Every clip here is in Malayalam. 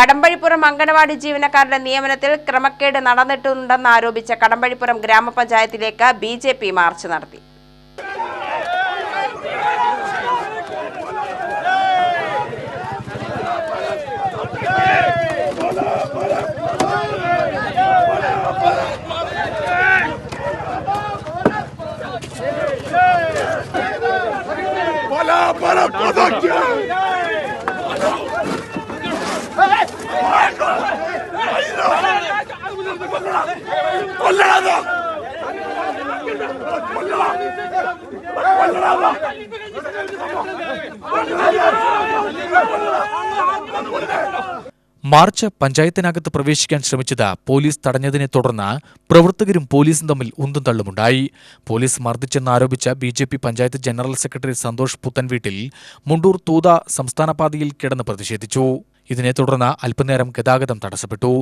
കടമ്പഴിപ്പുറം അംഗനവാടി ജീവനക്കാരുടെ നിയമനത്തിൽ ക്രമക്കേട് നടന്നിട്ടുണ്ടെന്ന് ആരോപിച്ച കടമ്പഴിപ്പുറം ഗ്രാമപഞ്ചായത്തിലേക്ക് ബി ജെ പി മാർച്ച് നടത്തി. മാർച്ച് പഞ്ചായത്തിനകത്ത് പ്രവേശിക്കാൻ ശ്രമിച്ചത് പോലീസ് തടഞ്ഞതിനെ തുടർന്ന് പ്രവർത്തകരും പോലീസും തമ്മിൽ ഉന്തും തള്ളുമുണ്ടായി. Police മർദ്ദിച്ചെന്നാരോപിച്ച B J P panchayat general secretary Santhosh Puthanveettil Mundur Thootha സംസ്ഥാന പാതയിൽ കിടന്ന് പ്രതിഷേധിച്ചു. ഇതിനെ തുടർന്ന് അല്പനേരം ഗതാഗതം തടസ്സപ്പെട്ടു.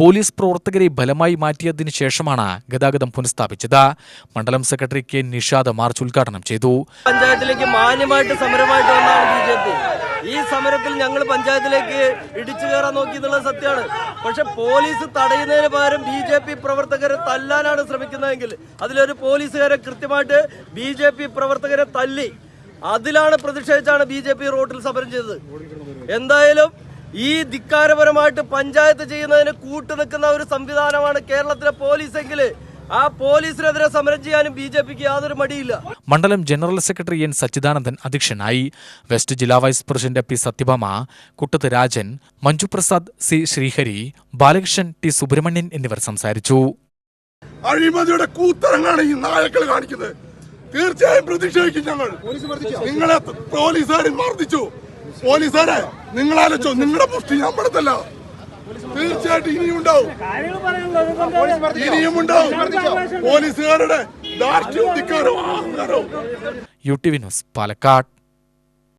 പോലീസ് പ്രവർത്തകരെ ബലമായി മാറ്റിയതിനു ശേഷമാണ് ഗതാഗതം പുനഃസ്ഥാപിച്ചത്. മണ്ഡലം സെക്രട്ടറി കെ നിഷാദ് മാർച്ച് ഉദ്ഘാടനം ചെയ്തു. പഞ്ചായത്തിലേക്ക് മാന്യമായിട്ട് സമരമായിട്ട് വന്നാണ് ബി ജെ പി. ഈ സമരത്തിൽ ഞങ്ങൾ പഞ്ചായത്തിലേക്ക് ഇടിച്ചു കയറാൻ നോക്കി എന്നുള്ളത് സത്യമാണ്. പക്ഷെ പോലീസ് തടയുന്നതിന് പകരം ബി ജെ പി പ്രവർത്തകരെ തല്ലാനാണ് ശ്രമിക്കുന്നതെങ്കിൽ അതിലൊരു പോലീസുകാരെ കൃത്യമായിട്ട് ബി ജെ പി പ്രവർത്തകരെ തല്ലി അതിലാണ് പ്രതിഷേധിച്ചാണ് ബി ജെ പി റോഡിൽ സമരം ചെയ്തത്. എന്തായാലും ഈ ധിക്കാരപരമായിട്ട് പഞ്ചായത്ത് ചെയ്യുന്നതിന് കൂട്ടുനിൽക്കുന്ന ഒരു സംവിധാനമാണ് കേരളത്തിലെ പോലീസെങ്കിൽ ആ പോലീസിനെതിരെ സമരം ചെയ്യാനും ബി ജെ പിക്ക് യാതൊരു മടിയില്ല. മണ്ഡലം ജനറൽ സെക്രട്ടറി എൻ സച്ചിദാനന്ദൻ അധ്യക്ഷനായി. വെസ്റ്റ് ജില്ലാ vice president P Sathyabhama Kuttath Rajan Manjuprasad C Sreehari Balakrishnan T Subramanian എന്നിവർ സംസാരിച്ചു. അഴിമതിയുടെ കൂത്തരങ്ങളാണ് ഈ നായക്കൾ കാണിക്കുന്നത്. തീർച്ചയായും പ്രതിഷേധിക്കും ഞങ്ങൾ. നിങ്ങളെ പോലീസുകാരൻ മർദ്ദിച്ചു. പോലീസുകാരെ നിങ്ങളാലോ നിങ്ങളുടെ പുഷ്ടി ഞാൻ പെടുത്തല്ല. തീർച്ചയായിട്ടും ഇനിയും ഉണ്ടാവും. ഇനിയും ഉണ്ടാവും. പോലീസുകാരുടെ ധാർഷ്ട്യവും ധിക്കാരവും അഹങ്കാരവും. U T V news Palakkad.